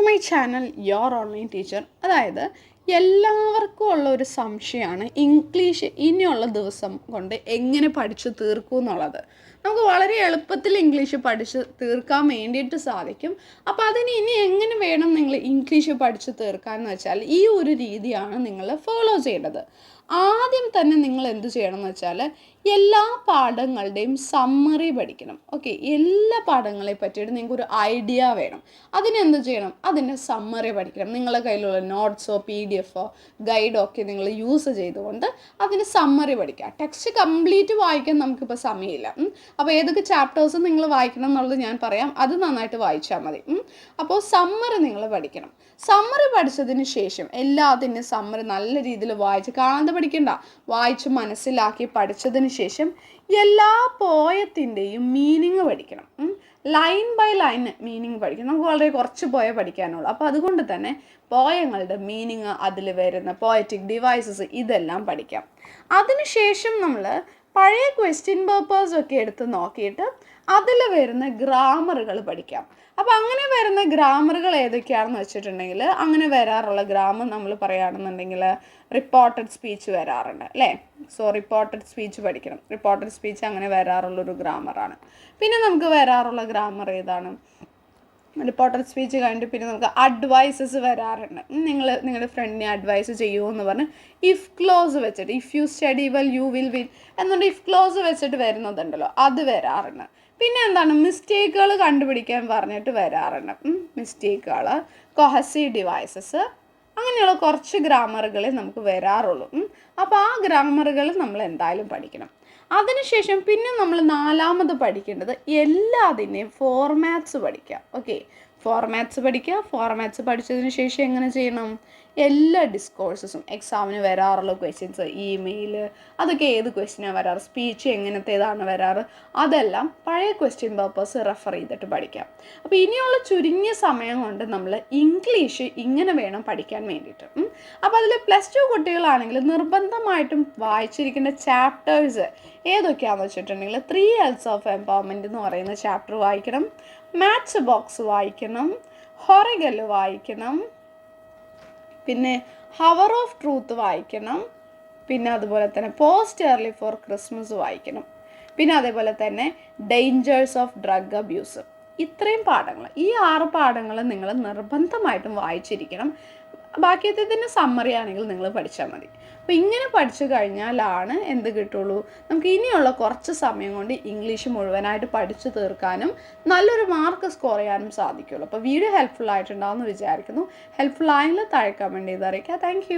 My channel your online teacher അതായത് എല്ലാവർക്കും ഉള്ള ഒരു സംശയമാണ് ഇംഗ്ലീഷ് ഇനിയുള്ള ദിവസം കൊണ്ട് എങ്ങനെ പഠിച്ചു തീർക്കും എന്നുള്ളത്. നമുക്ക് വളരെ എളുപ്പത്തിൽ ഇംഗ്ലീഷ് പഠിച്ച് തീർക്കാൻ വേണ്ടിയിട്ട് സാധിക്കും. അപ്പോൾ അതിന് ഇനി എങ്ങനെ വേണം നിങ്ങൾ ഇംഗ്ലീഷ് പഠിച്ച് തീർക്കാൻ എന്ന് വെച്ചാൽ ഈ ഒരു രീതിയാണ് നിങ്ങൾ ഫോളോ ചെയ്യേണ്ടത്. ആദ്യം തന്നെ നിങ്ങൾ എന്ത് ചെയ്യണം എന്ന് വെച്ചാൽ എല്ലാ പാഠങ്ങളുടെയും സമ്മറി പഠിക്കണം. ഓക്കെ എല്ലാ പാഠങ്ങളെ പറ്റിയിട്ട് നിങ്ങൾക്ക് ഒരു ഐഡിയ വേണം. അതിനെന്ത് ചെയ്യണം? അതിന്റെ സമ്മറി പഠിക്കണം. നിങ്ങളുടെ കയ്യിലുള്ള നോട്ട്സോ പി ഡി എഫോ ഗൈഡോ ഒക്കെ നിങ്ങൾ യൂസ് ചെയ്തുകൊണ്ട് അതിന്റെ സമ്മറി പഠിക്കുക. ടെക്സ്റ്റ് കംപ്ലീറ്റ് വായിക്കാൻ നമുക്കിപ്പോൾ സമയമില്ല. അപ്പോൾ ഏതൊക്കെ ചാപ്റ്റേഴ്സ് നിങ്ങൾ വായിക്കണം എന്നുള്ളത് ഞാൻ പറയാം. അത് നന്നായിട്ട് വായിച്ചാൽ മതി. അപ്പോൾ സമ്മറി നിങ്ങൾ പഠിക്കണം. സമ്മറി പഠിച്ചതിന് ശേഷം എല്ലാത്തിന്റെ സമ്മറി നല്ല രീതിയിൽ വായിച്ച് കാണാതെ പഠിക്കണ്ട. വായിച്ച് മനസ്സിലാക്കി പഠിച്ചതിന് ശേഷം എല്ലാ പോയത്തിന്റെയും മീനിങ് പഠിക്കണം. ലൈൻ ബൈ ലൈൻ മീനിങ് പഠിക്കണം. നമുക്ക് വളരെ കുറച്ച് പോയ പഠിക്കാനുള്ളൂ. അപ്പോൾ അതുകൊണ്ട് തന്നെ പോയങ്ങളുടെ മീനിങ് അതിൽ വരുന്ന പോയറ്റിക് ഡിവൈസസ് ഇതെല്ലാം പഠിക്കാം. അതിനുശേഷം നമ്മൾ പഴയ ക്വസ്റ്റ്യൻ പേപ്പേഴ്സ് ഒക്കെ എടുത്ത് നോക്കിയിട്ട് അതിൽ വരുന്ന ഗ്രാമറുകൾ പഠിക്കാം. അപ്പോൾ അങ്ങനെ വരുന്ന ഗ്രാമറുകൾ ഏതൊക്കെയാണെന്ന് വെച്ചിട്ടുണ്ടെങ്കിൽ അങ്ങനെ വരാറുള്ള ഗ്രാമർ നമ്മൾ പറയുകയാണെന്നുണ്ടെങ്കിൽ റിപ്പോർട്ടഡ് സ്പീച്ച് വരാറുണ്ട് അല്ലേ? സോ റിപ്പോർട്ടഡ് സ്പീച്ച് പഠിക്കണം. റിപ്പോർട്ടഡ് സ്പീച്ച് അങ്ങനെ വരാറുള്ളൊരു ഗ്രാമറാണ് പിന്നെ നമുക്ക് വരാറുള്ള ഗ്രാമർ ഏതാണ്? റിപ്പോർട്ടഡ് സ്പീച്ച് കഴിഞ്ഞിട്ട് പിന്നെ നമുക്ക് അഡ്വൈസസ് വരാറുണ്ട്. നിങ്ങൾ നിങ്ങളുടെ ഫ്രണ്ടിനെ അഡ്വൈസ് ചെയ്യൂ എന്ന് പറഞ്ഞ് ഇഫ് ക്ലോസ് വെച്ചിട്ട് if you study well you will win എന്നുകൊണ്ട് ഇഫ് ക്ലോസ് വെച്ചിട്ട് വരുന്നതുണ്ടല്ലോ അത് വരാറുണ്ട്. പിന്നെ എന്താണ്? മിസ്റ്റേക്കുകൾ കണ്ടുപിടിക്കാൻ പറഞ്ഞിട്ട് വരാറുണ്ട്. മിസ്റ്റേക്കുകൾ കൊഹസി ഡിവൈസസ് അങ്ങനെയുള്ള കുറച്ച് ഗ്രാമറുകളെ നമുക്ക് വരാറുള്ളൂ. അപ്പോൾ ആ ഗ്രാമറുകൾ നമ്മൾ എന്തായാലും പഠിക്കണം. അതിനുശേഷം പിന്നെ നമ്മൾ നാലാമത് പഠിക്കേണ്ടത് എല്ലാതിന്റെയും ഫോർമാറ്റ്സ് പഠിക്കുക. ഓക്കെ ഫോർമാറ്റ്സ് പഠിക്കുക. ഫോർമാറ്റ്സ് പഠിച്ചതിന് ശേഷം എങ്ങനെ ചെയ്യണം? എല്ലാ ഡിസ്കോഴ്സസും എക്സാമിന് വരാറുള്ള ക്വസ്റ്റ്യൻസ് ഇമെയിൽ അതൊക്കെ ഏത് ക്വസ്റ്റ്യനാണ് വരാറ്? സ്പീച്ച് എങ്ങനത്തേതാണ് വരാറ്? അതെല്ലാം പഴയ ക്വസ്റ്റ്യൻ പേപ്പേഴ്സ് റെഫർ ചെയ്തിട്ട് പഠിക്കാം. അപ്പോൾ ഇനിയുള്ള ചുരുങ്ങിയ സമയം കൊണ്ട് നമ്മൾ ഇംഗ്ലീഷ് ഇങ്ങനെ വേണം പഠിക്കാൻ വേണ്ടിയിട്ട്. അപ്പോൾ അതിൽ പ്ലസ് ടു കുട്ടികളാണെങ്കിൽ നിർബന്ധമായിട്ടും വായിച്ചിരിക്കേണ്ട ചാപ്റ്റേഴ്സ് ഏതൊക്കെയാണെന്ന് വെച്ചിട്ടുണ്ടെങ്കിൽ ത്രീ എൽസ് ഓഫ് എംപവർമെന്റ് എന്ന് പറയുന്ന ചാപ്റ്റർ വായിക്കണം. മാത്സ് ബോക്സ് വായിക്കണം. ഹൊറഗൽ വായിക്കണം. പിന്നെ ഹവർ ഓഫ് ട്രൂത്ത് വായിക്കണം. പിന്നെ അതുപോലെ തന്നെ പോസ്റ്റ് എർലി ഫോർ ക്രിസ്മസ് വായിക്കണം. പിന്നെ അതേപോലെ തന്നെ ഡേഞ്ചേഴ്സ് ഓഫ് ഡ്രഗ് അബ്യൂസ് ഇത്രയും പാഠങ്ങൾ ഈ ആറ് പാഠങ്ങൾ നിങ്ങൾ നിർബന്ധമായിട്ടും വായിച്ചിരിക്കണം. ബാക്കിയത്തതിന്റെ സമ്മറി ആണെങ്കിൽ നിങ്ങൾ പഠിച്ചാൽ മതി. അപ്പോൾ ഇങ്ങനെ പഠിച്ചു കഴിഞ്ഞാലാണ് എന്ത് കിട്ടുള്ളൂ? നമുക്ക് ഇനിയുള്ള കുറച്ച് സമയം കൊണ്ട് ഇംഗ്ലീഷ് മുഴുവനായിട്ട് പഠിച്ചു തീർക്കാനും നല്ലൊരു മാർക്ക് സ്കോർ ചെയ്യാനും സാധിക്കുള്ളൂ. അപ്പോൾ വീഡിയോ ഹെൽപ്ഫുൾ ആയിട്ടുണ്ടാവുമെന്ന് വിചാരിക്കുന്നു. ഹെൽപ്ഫുൾ ആയെങ്കിൽ താഴെ കമന്റ് ചെയ്ത് അറിയിക്കുക. താങ്ക്